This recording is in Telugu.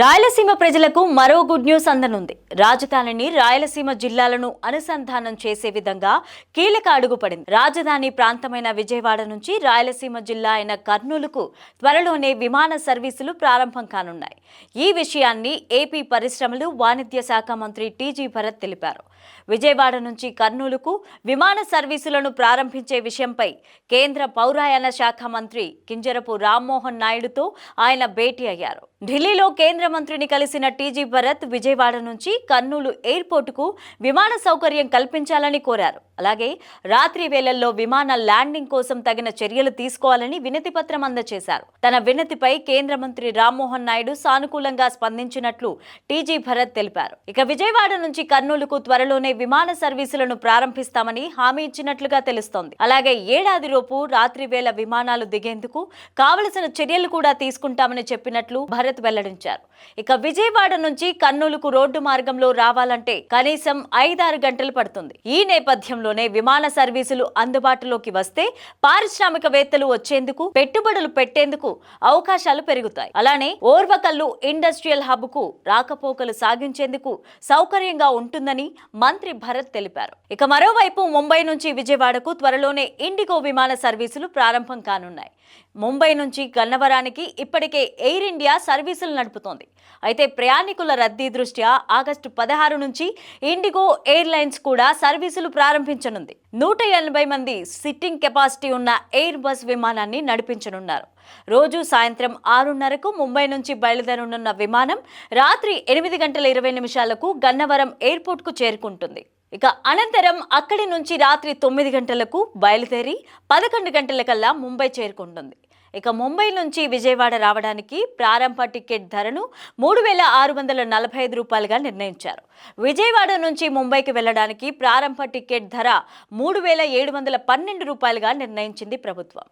రాయలసీమ ప్రజలకు మరో గుడ్ న్యూస్ అందనుంది. రాజధానిని రాయలసీమ జిల్లాలను అనుసంధానం చేసే విధంగా కీలక అడుగు పడింది. రాజధాని ప్రాంతమైన విజయవాడ నుంచి రాయలసీమ జిల్లా అయిన కర్నూలుకు త్వరలోనే విమాన సర్వీసులు ప్రారంభం కానున్నాయి. ఈ విషయాన్ని ఏపీ పరిశ్రమలు వాణిజ్య శాఖ మంత్రి టీజీ భరత్ తెలిపారు. విజయవాడ నుంచి కర్నూలుకు విమాన సర్వీసులను ప్రారంభించే విషయంపై కేంద్ర పౌరాయన శాఖ మంత్రి కింజరపు రామ్మోహన్ నాయుడుతో ఆయన భేటీ అయ్యారు. ఢిల్లీలో కేంద్ర మంత్రిని కలిసిన టీజీ భరత్ విజయవాడ నుంచి కర్నూలు ఎయిర్పోర్టుకు విమాన సౌకర్యం కల్పించాలని కోరారు. అలాగే రాత్రి వేళల్లో విమాన ల్యాండింగ్ కోసం తగిన చర్యలు తీసుకోవాలని వినతి పత్రం అందజేశారు తన వినతిపై కేంద్ర మంత్రి రామ్మోహన్ నాయుడు సానుకూలంగా స్పందించినట్లు టీజీ భరత్ తెలిపారు. ఇక విజయవాడ నుంచి కర్నూలుకు త్వరలోనే విమాన సర్వీసులను ప్రారంభిస్తామని హామీ ఇచ్చినట్లుగా తెలుస్తోంది. అలాగే ఏడాదిలోపు రాత్రి వేళ విమానాలు దిగేందుకు కావలసిన చర్యలు కూడా తీసుకుంటామని చెప్పినట్లు భరత్ వెల్లడించారు. ఇక విజయవాడ నుంచి కర్నూలుకు రోడ్డు మార్గంలో రావాలంటే కనీసం ఐదారు గంటలు పడుతుంది. ఈ నేపథ్యంలో త్వరలోనే విమాన సర్వీసులు అందుబాటులోకి వస్తే పారిశ్రామికవేత్తలు వచ్చేందుకు పెట్టుబడులు పెట్టేందుకు అవకాశాలు పెరుగుతాయి. అలానే ఓర్వకల్లు ఇండస్ట్రియల్ హబ్కు రాకపోకలు సాగించేందుకు సౌకర్యంగా ఉంటుందని మంత్రి భరత్ తెలిపారు. ఇక మరోవైపు ముంబై నుంచి విజయవాడకు త్వరలోనే ఇండిగో విమాన సర్వీసులు ప్రారంభం కానున్నాయి. ముంబై నుంచి గన్నవరానికి ఇప్పటికే ఎయిర్ ఇండియా సర్వీసులు నడుపుతోంది. అయితే ప్రయాణికుల రద్దీ దృష్ట్యా ఆగస్టు పదహారు నుంచి ఇండిగో ఎయిర్లైన్స్ కూడా సర్వీసులు ప్రారంభించనుంది. నూట ఎనభై మంది సిట్టింగ్ కెపాసిటీ ఉన్న ఎయిర్ బస్ విమానాన్ని నడిపించనున్నారు. రోజు సాయంత్రం ఆరున్నరకు ముంబై నుంచి బయలుదేరనున్న విమానం రాత్రి ఎనిమిది గంటల ఇరవై నిమిషాలకు గన్నవరం ఎయిర్పోర్ట్కు చేరుకుంటుంది. ఇక అనంతరం అక్కడి నుంచి రాత్రి తొమ్మిది గంటలకు బయలుదేరి పదకొండు గంటలకల్లా ముంబై చేరుకుంటుంది. ఇక ముంబై నుంచి విజయవాడ రావడానికి ప్రారంభ టికెట్ ధరను మూడు వేల ఆరు వందల నలభై ఐదు రూపాయలుగా నిర్ణయించారు. విజయవాడ నుంచి ముంబైకి వెళ్ళడానికి ప్రారంభ టికెట్ ధర మూడు వేల ఏడు వందల పన్నెండు రూపాయలుగా నిర్ణయించింది ప్రభుత్వం.